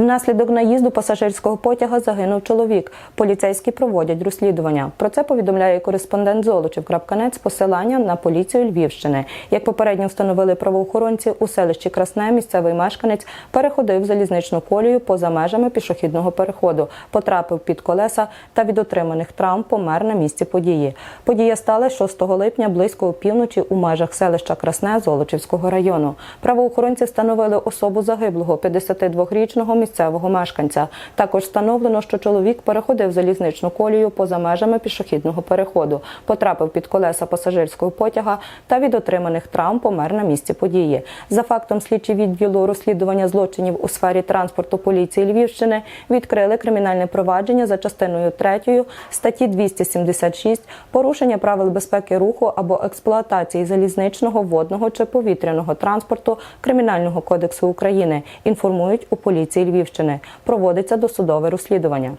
Внаслідок наїзду пасажирського потяга загинув чоловік. Поліцейські проводять розслідування. Про це повідомляє кореспондент Золочів.нет з посиланням на поліцію Львівщини. Як попередньо встановили правоохоронці, у селищі Красне місцевий мешканець переходив залізничну колію поза межами пішохідного переходу, потрапив під колеса та від отриманих травм помер на місці події. Подія стала 6 липня близько опівночі у межах селища Красне Золочівського району. Правоохоронці встановили особу загиблого 52-річного місцевого мешканця. Також встановлено, що чоловік переходив залізничну колію поза межами пішохідного переходу, потрапив під колеса пасажирського потяга та від отриманих травм помер на місці події. За фактом слідчі відділу розслідування злочинів у сфері транспорту поліції Львівщини відкрили кримінальне провадження за частиною 3 статті 276 порушення правил безпеки руху або експлуатації залізничного, водного чи повітряного транспорту Кримінального кодексу України. Інформують у поліції Львівщини. Проводиться досудове розслідування.